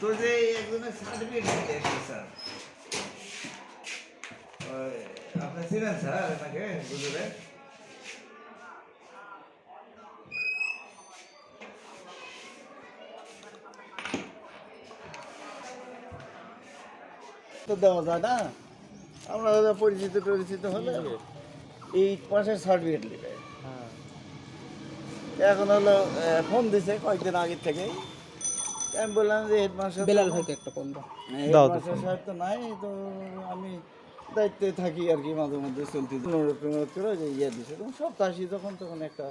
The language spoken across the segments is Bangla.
তো যে একজনের সার্টিফিকেট দিতে এসেছে স্যার। আপনি ছিলেন স্যার এনাকে বুঝলে তো দেওয়া যায় না। আমরা পরিচিত টরিচিত হলে এইট মাসের সার্টিফিকেট নেবে। এখন হলো ফোন দিছে কয়েকদিন আগের থেকে আমি বললাম যে হেডমাস্টার বেলাল ভাইকে একটা ফোন দাও। হেডমাস্টার সাহেব তো নাই তো আমি দায়িত্বে থাকি আর কি মাঝে মধ্যে চলতে অনুরোধ অনুরোধ করে যে ইয়ে দিছে তখন সপ্তাহ আসি যখন তখন একটা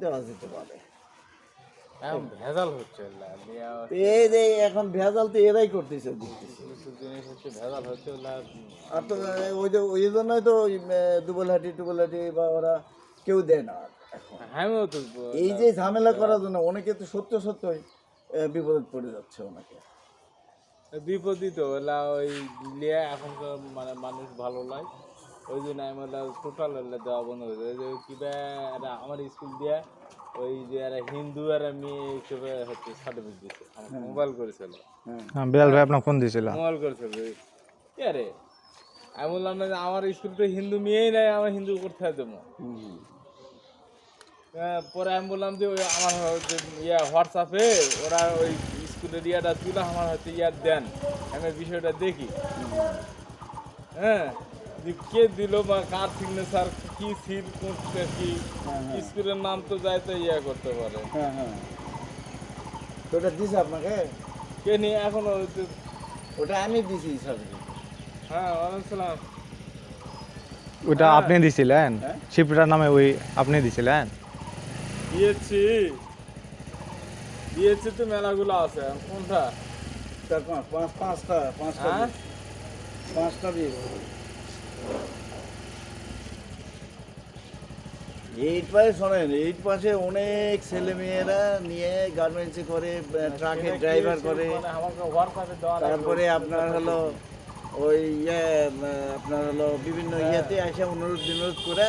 দেওয়া যেতে পারে। এখন ভেজাল হচ্ছে এই যে এখন ভেজাল তো এরাই করতেছে ভেজাল হচ্ছে না আর তো ওই যে ওই জন্যই তো ওই দুবলহাটি টুবলহাটি বা ওরা কেউ দেয় না আমিও তো এই যে ঝামেলা করার জন্য অনেকে তো সত্য সত্যই। বিপদে পড়ে যাচ্ছে ওনাকে। বিপদই তো ওলা ওই লিয়ে এখন তো মানে মানুষ ভালো লাগে ওই জন্য আমি ওলা টোটাল ওলা দেওয়া বন্ধ হয়েছে ওই যে কিবা আমার স্কুল দিয়ে ওই যে একটা হিন্দু আর মেয়ে হিসেবে হচ্ছে সার্টিফিকেট দিচ্ছে মোবাইল করেছিল। হ্যাঁ। হ্যাঁ বিলাল ভাই আপনার ফোন দিয়েছিল মোবাইল করেছিল। কে রে? আমি বললাম না যে আমার স্কুল তো হিন্দু মেয়েই নাই আমার হিন্দু করতে দেবো। হুম। হ্যাঁ, পরে আমি বললাম যে ওই আমার হচ্ছে ইয়া হোয়াটসঅ্যাপে ওরা ওই স্কুলের ইয়াটা তুলে আমার হয়তো ইয়ার দেন। আমি বিষয়টা দেখি। হ্যাঁ যে কে দিল বা কার সিগনেচার কি সিল করতে কি স্কুলের নাম তো যায় তো ইয়া করতে পারে। হ্যাঁ হ্যাঁ। তো ওটা দিছে আপনাকে? কে নিয়ে এখন ওই যে- ওটা আমি দিছি সার্টিফিকেট হ্যাঁ ওয়ালাইকুম সালাম। ওইটা আপনি দিছিলেন? হ্যাঁ? শিপটার নামে ওই আপনি দিছিলেন? দিয়েছি। দিয়েছি তো মেলাগুলো আছে। কোনটা? তার পাঁচ পাঁচ পাঁচটা পাঁচটা হ্যাঁ? পাঁচটা দিয়েছি। এইট পাশে শোনেন এইট পাশে অনেক ছেলে মেয়েরা নিয়ে গার্মেন্টসে করে ট্রাকে ড্রাইভার করে। মানে। তারপরে আপনার হলো ওই ইয়ে আপনার হলো বিভিন্ন ইয়েতে এসে অনুরোধ বিনোরোধ করে।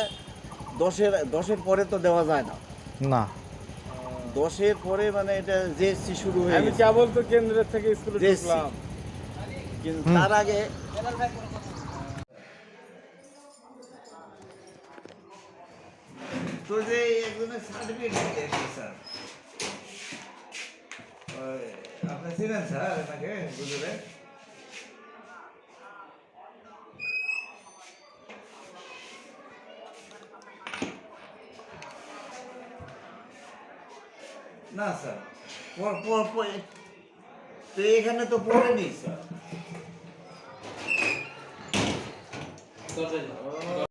দশের দশের পরে তো দেওয়া যায় না। না। দশের পরে মানে এটা জেএসসি শুরু হয়ে আমি গেছে। কেবল তো কেন্দ্রের থেকে স্কুলে। ঢুকলাম। কিন্তু তার আগে তো যে একজনের সার্টিফিকেট দিতে স্যার। আপনি ছিলেন স্যার বুঝলে না স্যার। তো এখানে তো পড়েনি স্যার।